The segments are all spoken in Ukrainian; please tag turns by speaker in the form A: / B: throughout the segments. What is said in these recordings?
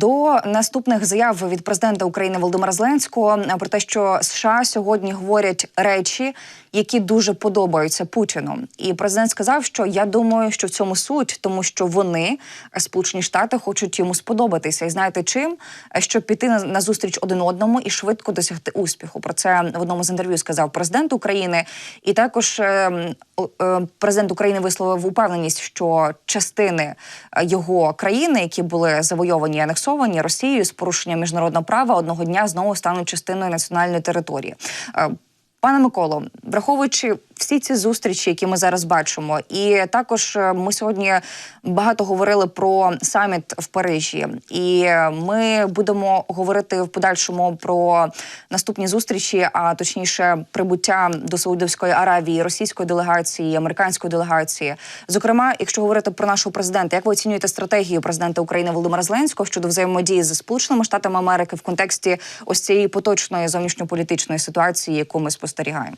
A: До наступних заяв від президента України Володимира Зеленського е, про те, що США сьогодні говорять речі, які дуже подобаються Путіну. І президент сказав, що я думаю, що в цьому суть, тому що вони, е, Сполучені Штати, хочуть йому сподобатися. І знаєте чим? Е, Щоб піти на, на зустріч один одному і швидко досягти успіху. Про це в одному з інтерв'ю сказав президент України. І також е, е, президент України висловив упевненість, що частини його країни, які були завойовані і анексовані Росією з порушенням міжнародного права, одного дня знову стануть частиною національної території. Е, Пане Миколо, враховуючи всі ці зустрічі, які ми зараз бачимо, і також е, ми сьогодні багато говорили про саміт в Парижі, і е, ми будемо говорити в подальшому про наступні зустрічі, а точніше, прибуття до Саудівської Аравії, російської делегації, американської делегації. Зокрема, якщо говорити про нашого президента, як ви оцінюєте стратегію президента України Володимира Зеленського щодо взаємодії з Сполученими Штатами Америки в контексті ось цієї поточної зовнішньополітичної ситуації, яку ми спостерігаємо?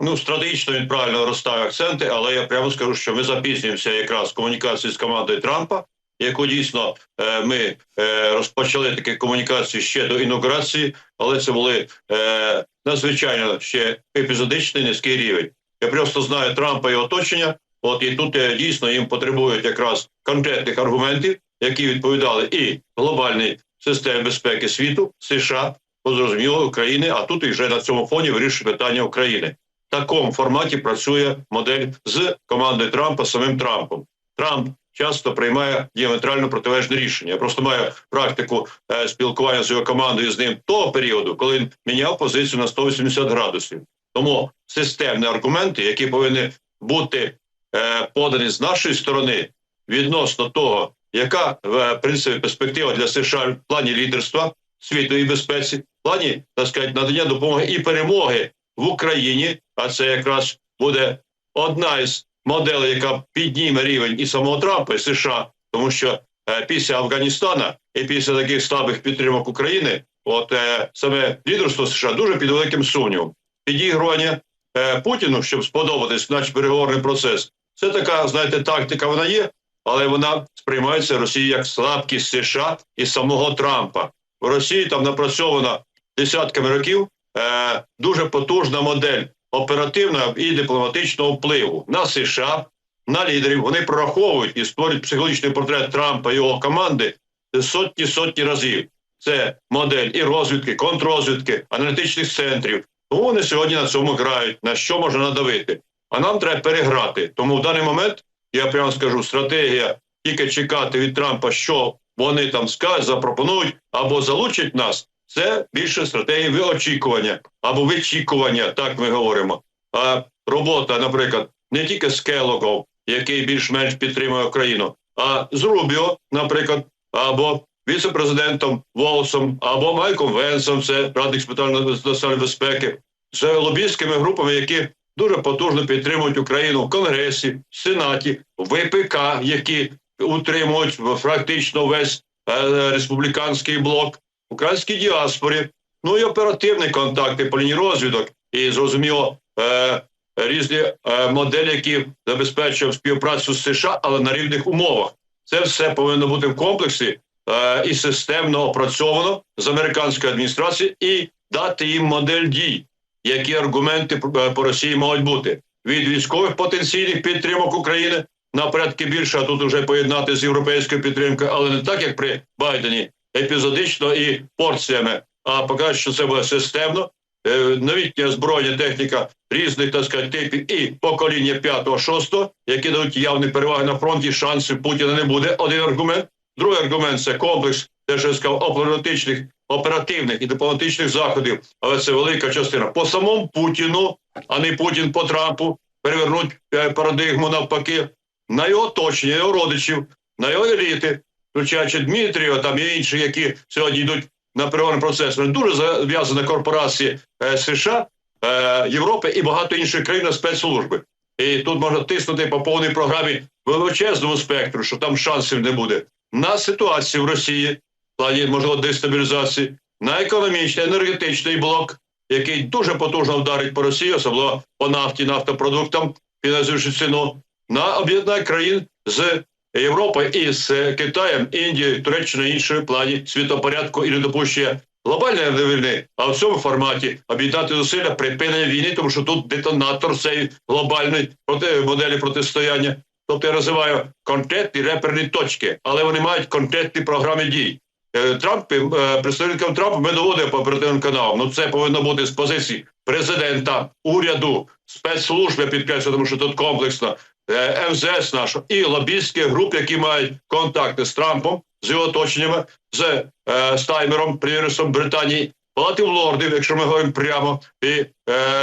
B: Ну, стратегічно він правильно розставив акценти, але я прямо скажу, що ми запізнюємося якраз комунікації з командою Трампа, яку дійсно е, ми е, розпочали такі комунікації ще до інаугурації, але це були е, надзвичайно ще епізодичний низький рівень. Я просто знаю Трампа і оточення. От і тут дійсно їм потребують якраз конкретних аргументів, які відповідали і глобальній системі безпеки світу, США, зрозуміло, України, а тут і вже на цьому фоні вирішує питання України такому форматі працює модель з командою Трампа, самим Трампом. Трамп часто приймає діаметрально протилежне рішення. Я просто маю практику е, спілкування з його командою з ним того періоду, коли він міняв позицію на 180 градусів. Тому системні аргументи, які повинні бути е, подані з нашої сторони відносно того, яка в принципі перспектива для США в плані лідерства світової безпеці, в плані так сказати, надання допомоги і перемоги в Україні, а це якраз буде одна із моделей, яка підніме рівень і самого Трампа і США, тому що е, після Афганістана і після таких слабих підтримок України, от е, саме лідерство США дуже під великим сумнівом. Підігрування е, Путіну, щоб сподобатись, наш переговорний процес, це така, знаєте, тактика вона є, але вона сприймається Росією як слабкість США і самого Трампа. В Росії там напрацьована десятками років е, дуже потужна модель оперативного і дипломатичного впливу на США, на лідерів. Вони прораховують і створюють психологічний портрет Трампа і його команди сотні сотні разів. Це модель і розвідки, контррозвідки, аналітичних центрів. Тому вони сьогодні на цьому грають. На що можна надавити? А нам треба переграти. Тому в даний момент я прямо скажу, стратегія тільки чекати від Трампа, що вони там скажуть, запропонують або залучать нас. Це більше стратегія виочікування або вичікування, так ми говоримо. А робота, наприклад, не тільки з Келогом, який більш-менш підтримує Україну, а з Рубіо, наприклад, або віце-президентом Волсом, або Майком Венсом, це радник з питань національної безпеки, це лобістськими групами, які дуже потужно підтримують Україну в Конгресі, в Сенаті, в ВПК, які утримують практично весь е, республіканський блок, українській діаспорі, ну і оперативні контакти по лінії розвідок, і зрозуміло е, різні е, моделі, які забезпечують співпрацю з США, але на рівних умовах. Це все повинно бути в комплексі е, і системно опрацьовано з американської адміністрації і дати їм модель дій, які аргументи е, по Росії можуть бути. Від військових потенційних підтримок України на порядки більше, а тут вже поєднати з європейською підтримкою, але не так, як при Байдені, епізодично і порціями, а показати, що це буде системно. Е, Новітня збройна техніка різних так сказати, типів і покоління 5-6, які дають явні переваги на фронті, шансів Путіна не буде. Один аргумент. Другий аргумент це комплекс, те, що я сказав, оперативних, оперативних і дипломатичних заходів, але це велика частина. По самому Путіну, а не Путін по Трампу, перевернуть е, парадигму навпаки, на його оточення, його родичів, на його еліти, включаючи Дмитрієва, там і інші, які сьогодні йдуть на переговорний процес. Вони дуже зав'язані корпорації е, США, е, Європи і багато інших країн на спецслужби. І тут можна тиснути по повній програмі величезному спектру, що там шансів не буде. На ситуацію в Росії, в плані можливо дестабілізації, на економічний, енергетичний блок, який дуже потужно вдарить по Росії, особливо по нафті, нафтопродуктам, фінансуючи ціну. на об'єднання країн з Європи і з е, Китаєм, Індією, Туреччиною, іншою плані світопорядку і недопущення глобальної війни, а в цьому форматі об'єднати зусилля припинення війни, тому що тут детонатор цієї глобальної проти моделі протистояння. Тобто я називаю конкретні реперні точки, але вони мають конкретні програми дій. Е, Трамп, е, представникам Трампа ми доводимо по оперативним каналам. Ну це повинно бути з позиції президента, уряду, спецслужби підкреслюю, тому що тут комплексно, МЗС нашого і лобістських груп, які мають контакти з Трампом, з його оточеннями, з е, Стаймером, прем'єром Британії, Палатів лордів, якщо ми говоримо прямо, і е,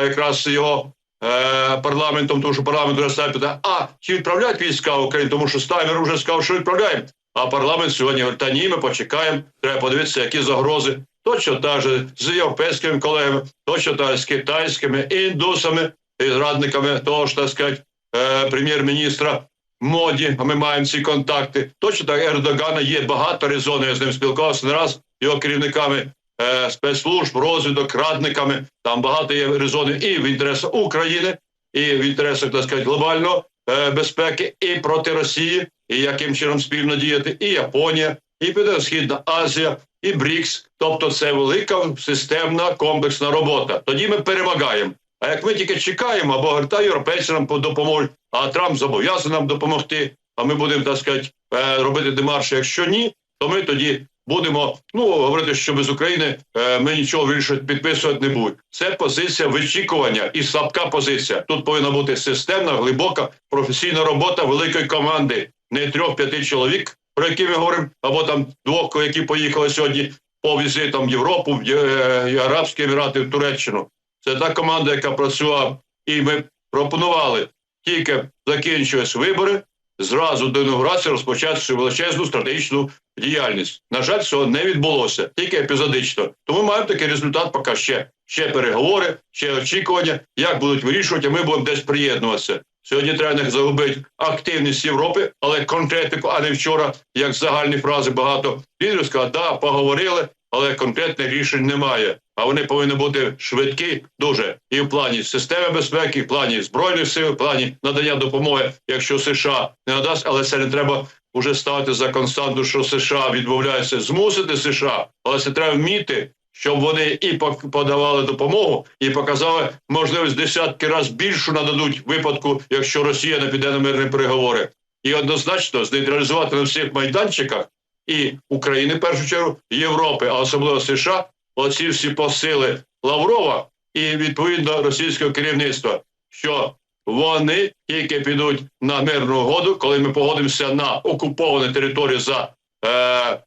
B: якраз його е, парламентом, тому що парламент вже ставить питання, а чи відправляють війська в Україну, тому що Стаймер вже сказав, що відправляємо. А парламент сьогодні говорить, та ні, ми почекаємо, треба подивитися, які загрози. Точно так же з європейськими колегами, точно так з китайськими, індусами і радниками того ж, так сказати, е, прем'єр-міністра моді, а ми маємо ці контакти. Точно так Ердогана є багато резонів, я з ним спілкувався не раз, його керівниками е, спецслужб, розвідок, радниками. Там багато є резонів і в інтересах України, і в інтересах, так сказати, глобального е, безпеки, і проти Росії, і яким чином спільно діяти, і Японія, і Південно-Східна Азія, і БРІКС. Тобто це велика системна комплексна робота. Тоді ми перемагаємо. А як ми тільки чекаємо, або та європейці нам допоможуть, а Трамп зобов'язаний нам допомогти, а ми будемо, так сказати, е, робити демарші. Якщо ні, то ми тоді будемо ну говорити, що без України е, ми нічого вирішувати підписувати не будемо. Це позиція вичікування і слабка позиція. Тут повинна бути системна, глибока професійна робота великої команди, не трьох-п'яти чоловік, про які ми говоримо, або там двох, які поїхали сьогодні по візитам в Європу, в е, Арабські Емірати, в Туреччину. Це та команда, яка працювала, і ми пропонували тільки закінчились вибори, зразу до інаугурації розпочати величезну стратегічну діяльність. На жаль, цього не відбулося, тільки епізодично. Тому маємо такий результат, поки ще, ще переговори, ще очікування, як будуть вирішувати, а ми будемо десь приєднуватися. Сьогодні треба не загубити активність Європи, але конкретику, а не вчора, як загальні фрази багато лідерів сказали, да, поговорили, але конкретних рішень немає. А вони повинні бути швидкі дуже і в плані системи безпеки, в плані збройних сил, в плані надання допомоги, якщо США не надасть, але це не треба вже ставити за константу, що США відмовляються змусити США, але це треба вміти, щоб вони і подавали допомогу, і показали можливість десятки разів більшу нададуть випадку, якщо Росія не піде на мирні переговори, і однозначно знейтралізувати на всіх майданчиках і України в першу чергу, Європи, а особливо США, оці всі посили Лаврова і відповідно російського керівництва, що вони тільки підуть на мирну угоду, коли ми погодимося на окуповані території за е,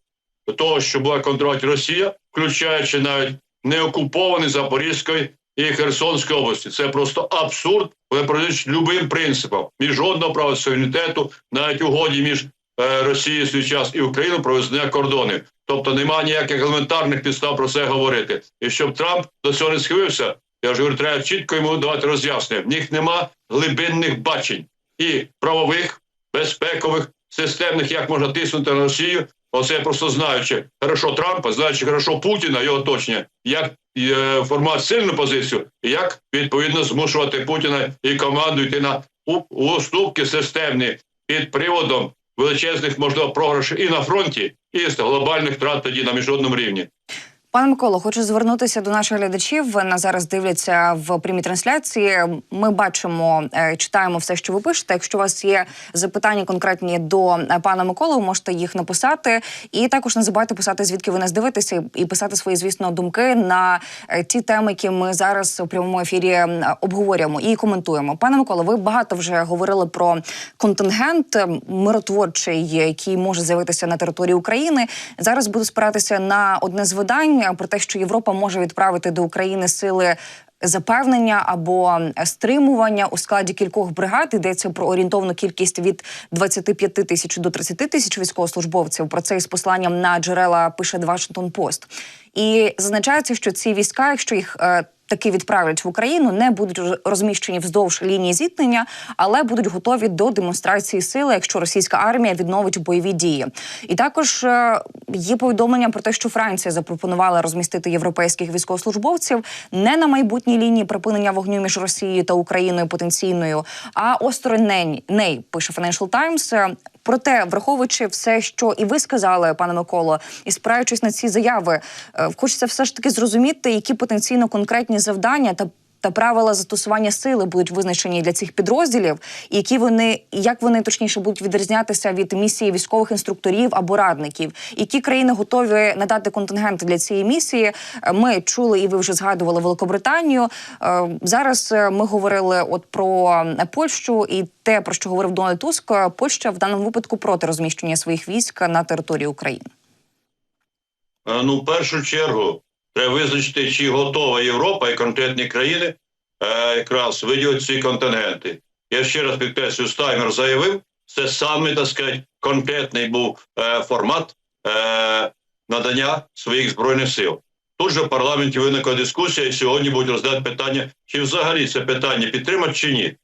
B: того, що була контролювати Росія, включаючи навіть неокуповані Запорізької і Херсонської області. Це просто абсурд, протирічать любим принципам міжнародного права суверенітету, навіть угоді між е, Росією в свій час і Україною про визнання кордонів. Тобто немає ніяких елементарних підстав про це говорити. І щоб Трамп до цього не схилився, я ж говорю, треба чітко йому давати роз'яснення. В них нема глибинних бачень і правових, безпекових, системних, як можна тиснути на Росію. Оце просто знаючи хорошо Трампа, знаючи хорошо Путіна, його оточення, як е, формувати сильну позицію, як відповідно змушувати Путіна і команду йти на уступки системні під приводом величезних можливо програшів і на фронті, і глобальних втрат тоді на міжнародному рівні.
A: Пане Миколо, хочу звернутися до наших глядачів. Нас зараз дивляться в прямій трансляції. Ми бачимо, е, читаємо все, що ви пишете. Якщо у вас є запитання конкретні до е, пана Миколи, ви можете їх написати. І також не забувайте писати, звідки ви нас дивитеся, і писати свої, звісно, думки на е, ті теми, які ми зараз у прямому ефірі обговорюємо і коментуємо. Пане Миколо, ви багато вже говорили про контингент миротворчий, який може з'явитися на території України. Зараз буду спиратися на одне з видань про те, що Європа може відправити до України сили. Запевнення або стримування у складі кількох бригад йдеться про орієнтовну кількість від 25 тисяч до 30 тисяч військовослужбовців. Про це із посланням на джерела пише The Washington Post. І зазначається, що ці війська, якщо їх е, таки відправлять в Україну, не будуть розміщені вздовж лінії зіткнення, але будуть готові до демонстрації сили, якщо російська армія відновить бойові дії. І також е, є повідомлення про те, що Франція запропонувала розмістити європейських військовослужбовців не на майбутній лінії припинення вогню між Росією та Україною потенційною, а осторонь неї, пише Financial Times. Проте, враховуючи все, що і ви сказали, пане Миколо, і спираючись на ці заяви, е, хочеться все ж таки зрозуміти, які потенційно конкретні завдання та. Та правила застосування сили будуть визначені для цих підрозділів, і які вони як вони точніше будуть відрізнятися від місії військових інструкторів або радників, які країни готові надати контингенти для цієї місії. Ми чули, і ви вже згадували Великобританію. Е, Зараз е, ми говорили от про е, Польщу і те, про що говорив Дональд Туск. Польща в даному випадку проти розміщення своїх військ на території України.
B: Ну, в першу чергу, треба визначити, чи готова Європа і конкретні країни е, якраз виділити ці контингенти. Я ще раз підкреслюю, Стаймер заявив, це саме так сказати, конкретний був е, формат е, надання своїх збройних сил. Тут же в парламенті виникла дискусія, і сьогодні будуть розглядати питання, чи взагалі це питання підтримати чи ні.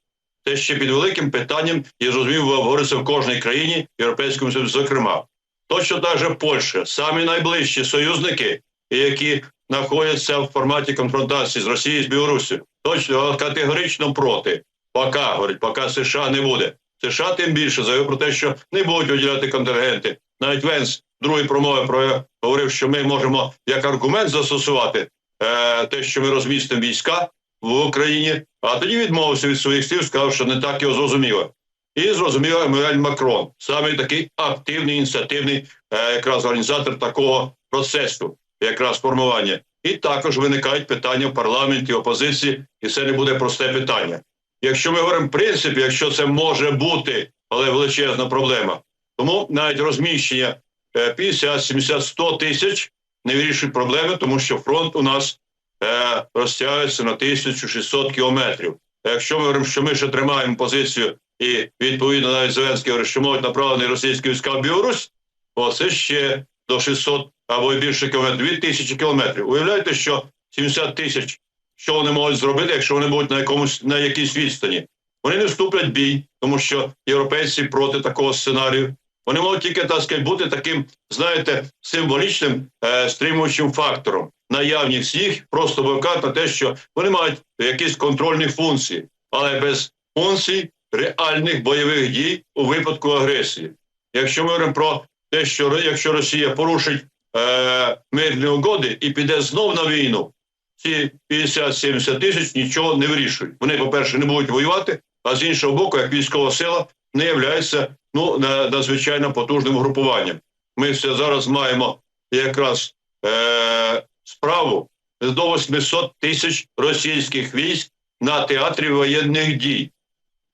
B: Це ще під великим питанням, і зрозумів, обговорюється в кожній країні, Європейському Союзі, зокрема. Точно так же Польща, самі найближчі союзники, які знаходяться в форматі конфронтації з Росією з Білорусі, точно категорично проти. Поки говорить, поки США не буде. США тим більше заявив про те, що не будуть виділяти контингенти. Навіть Венс в другій промові про говорив, що ми можемо як аргумент застосувати е, те, що ми розмістимо війська в Україні, а тоді відмовився від своїх слів, сказав, що не так його зрозуміло. І зрозуміло Еммануель Макрон, саме такий активний, ініціативний е, якраз організатор такого процесу, якраз формування. І також виникають питання в парламенті, опозиції, і це не буде просте питання. Якщо ми говоримо в принципі, якщо це може бути, але величезна проблема, тому навіть розміщення е, 50, 70, 100 тисяч не вирішують проблеми, тому що фронт у нас е, розтягується на 1600 кілометрів. А Якщо ми говоримо, що ми ще тримаємо позицію, і відповідно навіть Зеленський говорить, що можуть направлені російські війська в Білорусь, то це ще до 600 або більше кілометрів, 2000 кілометрів. Уявляєте, що 70 тисяч, що вони можуть зробити, якщо вони будуть на якомусь на якійсь відстані? Вони не вступлять в бій, тому що європейці проти такого сценарію. Вони можуть тільки так сказати, бути таким, знаєте, символічним е, стримуючим фактором. Наявність їх просто вивкати на те, що вони мають якісь контрольні функції, але без функцій реальних бойових дій у випадку агресії. Якщо ми говоримо про те, що якщо Росія порушить е, мирні угоди і піде знов на війну, ці 50-70 тисяч нічого не вирішують. Вони, по-перше, не будуть воювати, а з іншого боку, як військова сила, не являється ну, надзвичайно потужним групуванням. Ми все зараз маємо якраз е, справу до 800 тисяч російських військ на театрі воєнних дій.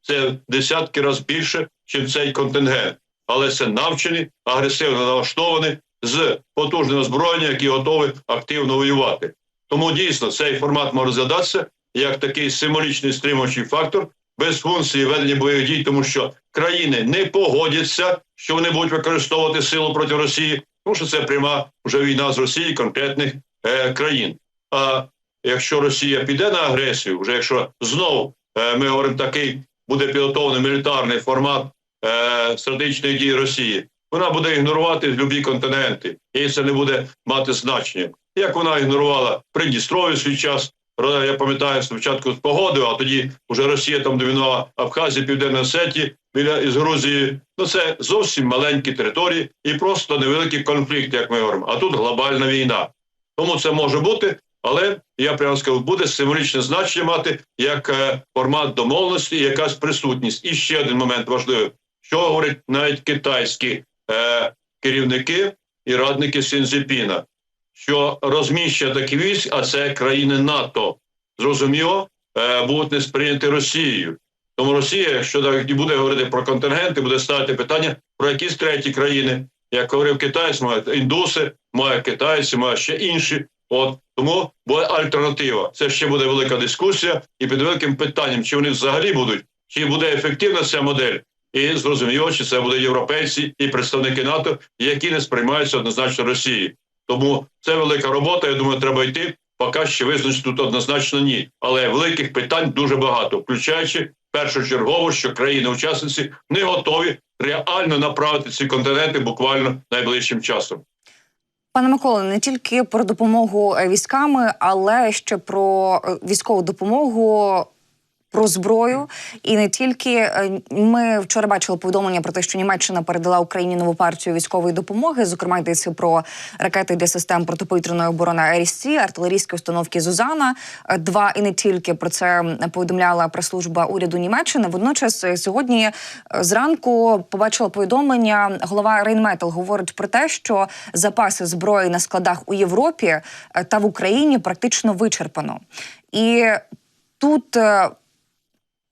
B: Це десятки разів більше, ніж цей контингент. Але це навчені, агресивно налаштовані з потужним озброєнням, які готові активно воювати. Тому дійсно цей формат може розглядатися як такий символічний стримуючий фактор без функції ведення бойових дій, тому що країни не погодяться, що вони будуть використовувати силу проти Росії, тому що це пряма вже війна з Росією конкретних е, країн. А якщо Росія піде на агресію, вже якщо знову е, ми говоримо такий буде підготовлений мілітарний формат е, стратегічної дії Росії, вона буде ігнорувати любі континенти, і це не буде мати значення. Як вона ігнорувала Придністров'я свій час, я пам'ятаю спочатку з погодою, а тоді вже Росія там домінувала Абхазія, Південна Осетія, біля із Грузії. Ну це зовсім маленькі території і просто невеликий конфлікт, як ми говоримо. А тут глобальна війна. Тому це може бути, але я прямо скажу, буде символічне значення мати як е, формат домовленості, якась присутність. І ще один момент важливий, що говорять навіть китайські е, керівники і радники Сінзепіна, що розміщення таких військ, а це країни НАТО, зрозуміло, е, будуть не сприйняті Росією. Тому Росія, якщо так буде говорити про контингенти, буде ставити питання про якісь треті країни. Як говорив китайць, мають індуси, має китайці, має ще інші. От тому буде альтернатива. Це ще буде велика дискусія, і під великим питанням, чи вони взагалі будуть, чи буде ефективна ця модель, і зрозуміло, чи це буде європейці і представники НАТО, які не сприймаються однозначно Росії. Тому це велика робота. Я думаю, треба йти. поки ще визначити тут однозначно ні. Але великих питань дуже багато, включаючи першочергово, що країни-учасниці не готові реально направити ці континенти буквально найближчим часом.
A: Пане Миколе, не тільки про допомогу е, військами, але ще про е, військову допомогу. Про зброю і не тільки Е, ми вчора бачили повідомлення про те, що Німеччина передала Україні нову партію військової допомоги. Зокрема, йдеться про ракети для систем протиповітряної оборони АРС, артилерійські установки Зузана. Е, Два і не тільки про це повідомляла прес-служба уряду Німеччини. Водночас е, сьогодні зранку побачила повідомлення. Голова Рейнметал говорить про те, що запаси зброї на складах у Європі та в Україні практично вичерпано. І тут,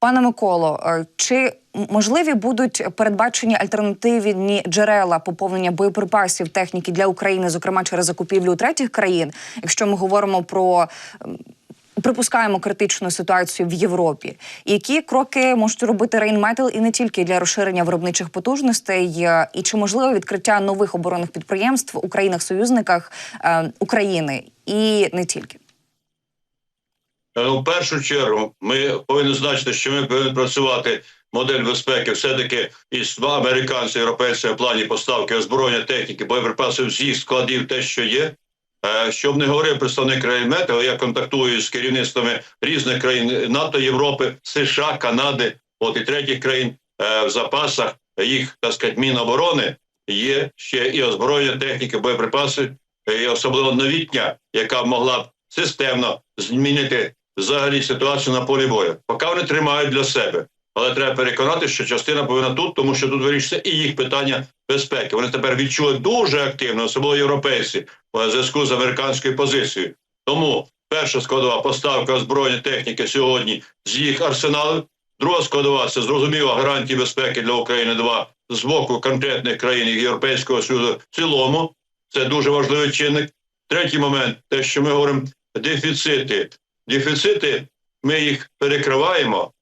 A: пане Миколо, е, чи можливі будуть передбачені альтернативні джерела поповнення боєприпасів техніки для України, зокрема через закупівлю третіх країн, якщо ми говоримо про припускаємо критичну ситуацію в Європі. Які кроки можуть робити Рейнметал і не тільки для розширення виробничих потужностей, е, і чи можливо відкриття нових оборонних підприємств у країнах-союзниках е, України і не тільки?
B: Е, У першу чергу ми повинні значити, що ми повинні працювати модель безпеки все-таки із два американці європейському плані поставки озброєння техніки, боєприпасів їх складів, те, що є. Е, Щоб не говорив представник країн МЕТО, я контактую з керівництвами різних країн НАТО, Європи, США, Канади, от і третіх країн е, в запасах їх так сказати, міноборони є ще і озброєння техніки, боєприпаси, і особливо новітня, яка могла б системно змінити взагалі ситуацію на полі бою. Поки вони тримають для себе. Але треба переконати, що частина повинна тут, тому що тут вирішиться і їх питання безпеки. Вони тепер відчули дуже активно, особливо європейці, в зв'язку з американською позицією. Тому перша складова поставка озброєння техніки сьогодні з їх арсеналів. Друга складова це зрозуміло гарантії безпеки для України. Два з боку конкретних країн Європейського Союзу в цілому. Це дуже важливий чинник. Третій момент, те, що ми говоримо, дефіцити. Дефіцити ми їх перекриваємо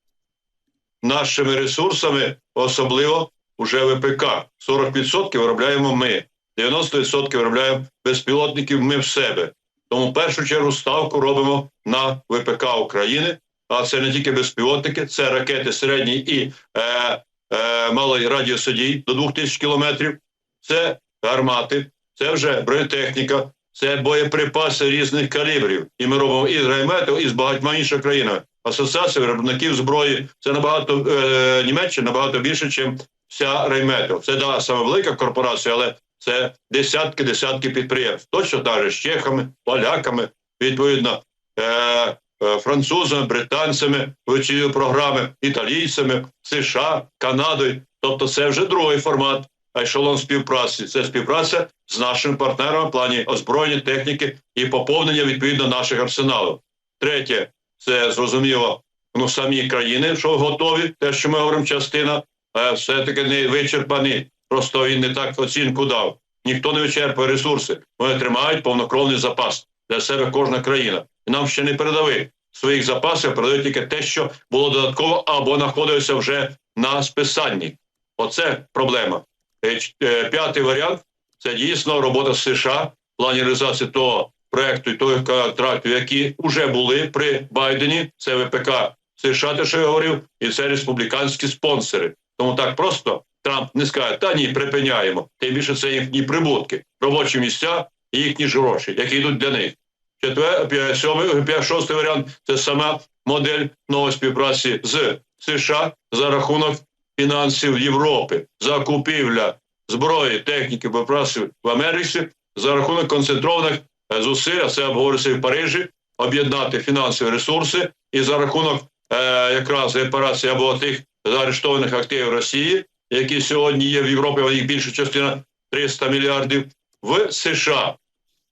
B: нашими ресурсами, особливо уже ВПК. 40% виробляємо ми, 90% виробляємо безпілотників ми в себе. Тому в першу чергу ставку робимо на ВПК України. А це не тільки безпілотники, це ракети середній і е, е, малої радіусу дій до 2000 кілометрів. Це гармати, це вже бронетехніка, це боєприпаси різних калібрів. І ми робимо і з і з багатьма іншими країнами. Асоціація виробників зброї це набагато е, Німеччина набагато більше, ніж вся Реймету. Це да саме велика корпорація, але це десятки, десятки підприємств. Точно так же з чехами, поляками, відповідно, е, е, французами, британцями цієї програми, італійцями, США, Канадою. Тобто, це вже другий формат ешелон співпраці. Це співпраця з нашими партнерами в плані озброєння, техніки і поповнення відповідно наших арсеналів. Третє, це зрозуміло, ну самі країни, що готові, те, що ми говоримо, частина е, все-таки не вичерпані. Просто він не так оцінку дав. Ніхто не вичерпує ресурси. Вони тримають повнокровний запас для себе кожна країна. І нам ще не передали своїх запасів, передають тільки те, що було додатково або знаходилося вже на списанні. Оце проблема. Е, е, П'ятий варіант це дійсно робота США в плані реалізації того проекту і того контракту, які вже були при Байдені. Це ВПК США, те, що я говорив, і це республіканські спонсори. Тому так просто Трамп не скаже, та ні, припиняємо. Тим більше це їхні прибутки, робочі місця і їхні ж гроші, які йдуть для них. Четвер, сьомий, шостий варіант це сама модель нової співпраці з США за рахунок фінансів Європи, закупівля зброї, техніки, боєприпасів в Америці за рахунок концентрованих е, зусиль, це обговорюється в Парижі, об'єднати фінансові ресурси і за рахунок е, якраз репарації або тих заарештованих активів Росії, які сьогодні є в Європі, а їх більша частина 300 мільярдів, в США.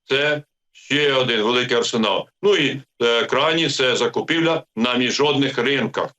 B: Це ще один великий арсенал. Ну і е, крайній це закупівля на міжнародних ринках.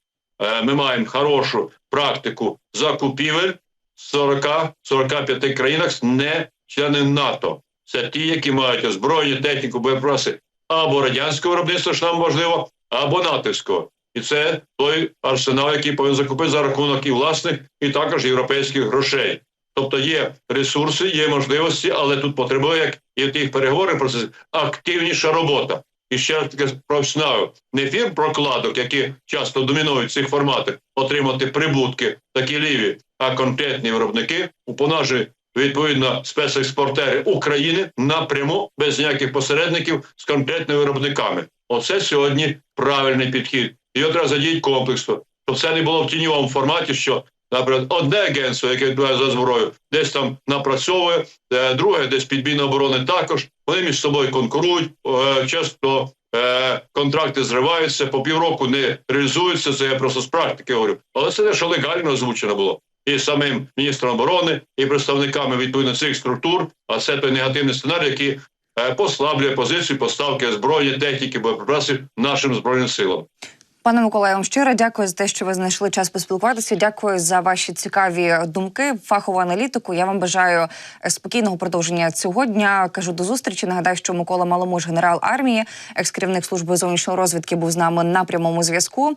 B: Е, ми маємо хорошу практику закупівель в 40-45 країнах не членів НАТО. Це ті, які мають озброєння, техніку, боєпраси або радянського виробництва, що нам можливо, або натовського. І це той арсенал, який повинен закупити за рахунок і власних, і також європейських грошей. Тобто є ресурси, є можливості, але тут потребує, як і в тих переговорах процесі, активніша робота. І ще раз таки професіоналів, не фірм прокладок, які часто домінують в цих форматах, отримати прибутки такі ліві, а конкретні виробники упонажують відповідно спецекспортери України напряму без ніяких посередників з конкретними виробниками. Оце сьогодні правильний підхід. Його треба задіяти комплексно, щоб це не було в тіньовому форматі, що наприклад, одне агентство, яке відповідає за зброю, десь там напрацьовує, е, друге десь під Міноборони також. Вони між собою конкурують. е, Часто е, контракти зриваються, по півроку не реалізуються. Це я просто з практики говорю. Але це те, що легально озвучено було. І самим міністром оборони, і представниками відповідно цих структур, а це той негативний сценарій, який послаблює позицію поставки зброї, техніки, боєприпасів нашим збройним силам.
A: Пане Миколаю, вам щиро дякую за те, що ви знайшли час поспілкуватися. Дякую за ваші цікаві думки, фахову аналітику. Я вам бажаю е, спокійного продовження цього дня. Кажу до зустрічі. Нагадаю, що Микола Маломуж, генерал армії, екс-керівник служби зовнішньої розвідки, був з нами на прямому зв'язку.